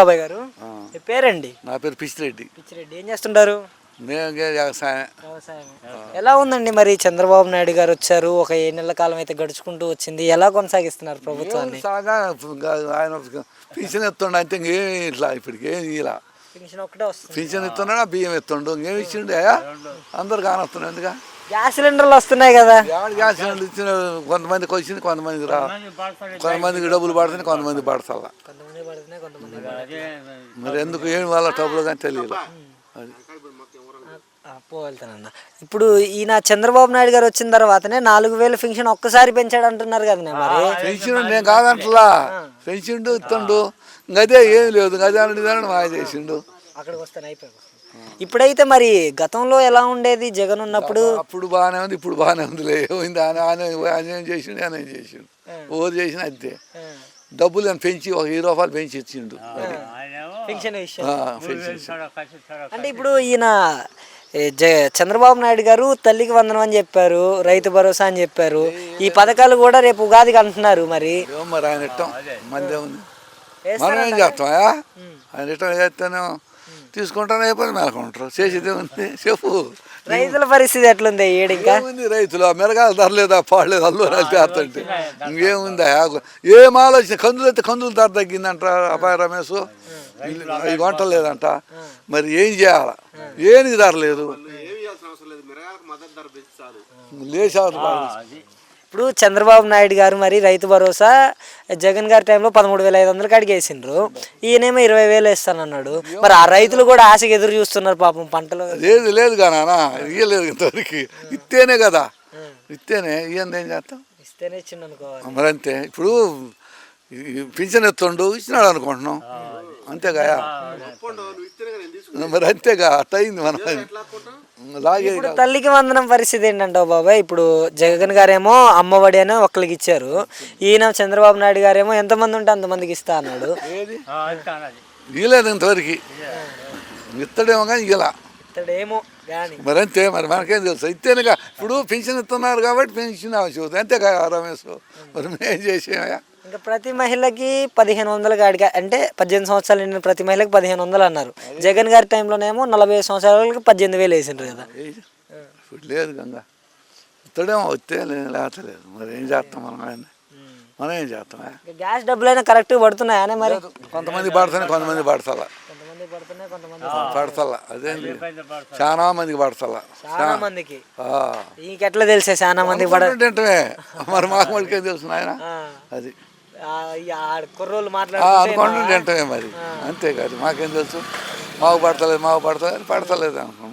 బాబాయ్ గారు. మీ పేరండి? నా పేరు పిచ్చిరెడ్డి. పిచ్చిరెడ్డి ఏం చేస్తుంటారు? వ్యవసాయం ఎలా ఉందండి మరి చంద్రబాబు నాయుడు గారు వచ్చారు? ఒక ఏ నెలల కాలం అయితే గడుచుకుంటూ వచ్చింది. ఎలా కొనసాగిస్తున్నారు ప్రభుత్వాన్ని? ఆయన పింఛన్ ఎత్తుండ అంటే ఇంకేం ఇట్లా ఇప్పటికి ఇలా. పెన్షన్ ఒకటే వస్తుంది. పింఛన్ ఎత్తున్నాడా బియ్యం ఎత్తుండు ఇంకేం ఇచ్చిండే? అందరు కానొస్తున్నాడు ఎందుక? గ్యాస్ సిలిండర్లు వస్తున్నాయి కదా. ఎవరు గ్యాస్ సిలిండర్ ఇచ్చిన కొంతమందికి వచ్చింది కొంతమందికి రా. కొంతమందికి డబ్బులు పడుతుంది కొంతమంది పడతల్లా. మరి ఎందుకు ఏం వాళ్ళ డబ్బులు కానీ తెలియదు. అది. ఇప్పుడు ఈయన చంద్రబాబు నాయుడు గారు వచ్చిన తర్వాతనే నాలుగు వేలు పెన్షన్ ఒక్కసారి పెంచాడు అంటున్నారు కదా మరి. పెన్షన్ నేను కాదంటలా. పెన్షన్ ఇస్తుండు. గదే ఏం లేదు. గదే మాయ చేసిండు. అక్కడికి వస్తాను అయిపోయి ఇప్పుడైతే మరి గతంలో ఎలా ఉండేది? జగన్ ఉన్నప్పుడు? అప్పుడు బాగానే ఉంది ఇప్పుడు బాగానే ఉందిలే. ఏమైంది ఆయన ఆయన ఆయన ఏం చేసిండు ఆయన ఏం చేసిండు ఓరు చేసిన అంతే. డబ్బులు ఆయన పెంచి ఒక వెయ్యి రూపాయలు పెంచి ఇచ్చిండు. పెన్షన్ విషయం. అంటే ఇప్పుడు ఈయన చంద్రబాబు నాయుడు గారు తల్లికి వందనం అని చెప్పారు రైతు భరోసా అని చెప్పారు. ఈ పథకాలు కూడా రేపు ఉగాదికి అంటున్నారు మరి. మరి ఆయన మందే ఉంది. వేస్తారా? మనం ఏం చేస్తామా ఆయన ఇట్టం చేస్తాను? తీసుకుంటాను అయిపోయి మేలకుంటారు. చేసేది ఉంది. చెప్పు. రైతుల పరిస్థితి ఎట్లుంది? ఈ ఏడు ఇంకా? ఏముంది రైతులు? ఆ మిరగాయలు ధర లేదా? పాడలేదు అల్లు చేస్తుంటే ఇంకేముందా? ఏం ఆలోచన? కందులు అయితే కందులు ధర తగ్గిందంట అబ్బాయి రమేష్. అవి వంటలేదంట మరి ఏం చేయాల? ఏనికి ధర లేదు. ఇప్పుడు చంద్రబాబు నాయుడు గారు మరి రైతు భరోసా జగన్ గారి టైంలో పదమూడు వేల ఐదు వందలకి అడిగేసిండ్రు. ఈయనేమో ఇరవై వేలు ఇస్తానన్నాడు మరి ఆ రైతులు కూడా ఆశగా ఎదురు చూస్తున్నారు పాపం పంటలు. లేదు లేదు కానా ఇయ్యలేదు ఇంతవరకు. ఇస్తేనే కదా. ఇస్తేనే ఇయ్యంది ఏం చేస్తాం? ఇస్తేనే ఇచ్చిండు అనుకోవాలి మరి అంతే. ఇప్పుడు పింఛన్ ఎత్తుండు ఇచ్చినాడు అనుకుంటున్నాం. అంతేగా. మరి అంతేగా అట్ట అయింది మన లాగే ఇప్పుడు తల్లికి వందనం పరిస్థితి ఏంటంటావు బాబాయ్ ఇప్పుడు జగన్ గారేమో అమ్మఒడి అని ఒకరికి ఇచ్చారు. ఈయన చంద్రబాబు నాయుడు గారేమో ఎంతమంది ఉంటే అంతమందికి ఇస్తా అన్నాడు. ఏది? ఇయ్యలేదు ఇంతవరకు ఇత్తడేమో కానీ ఇలా. ఇతడేమో కానీ మరి అంతే మరి మనకేం తెలుసు? ఇస్తేనేగా ఇప్పుడు పెన్షన్ ఇస్తున్నారు కాబట్టి పెన్షన్ అవసరం. అంతేగా రమేష్? మరి మేము చేసేమయ్యా? ఇంకా ప్రతి మహిళకి పదిహేను వందల కాడికి అంటే పద్దెనిమిది సంవత్సరాలు నిండిన ప్రతి మహిళకి పదిహేను వందలు అన్నారు. జగన్ గారి టైంలోనేమో నలభై సంవత్సరాలకి పద్దెనిమిది వేలు వేసిండ్రు కదా. ఇప్పుడు లేదు గంగా. ఇత్తడేమో వస్తే లేదు లేతలేదు. మరి ఏం చేస్తాం మనం ఆయన? మనం ఏం చేస్తామా ఇంకా గ్యాస్ డబ్బులైనా కరెక్ట్గా పడుతున్నాయనే మరి? కొంతమంది పడతానే కొంతమంది కొంతమంది పడుతున్నాయి కొంతమంది పడతలా అదేంటి చాలా మందికి పడతలా. చాలా మందికి. నీకెట్లా తెలిసే చాలా మందికి మరి మాకు తెలుసు ఆయన అది. కుర్రోళ్ళు ఏంటమే మరి. అంతే కాదు మాకేం తెలుసు? మాకు పడతలేదు మాకు పడతలేదు పడతలేదు అనుకున్నాం.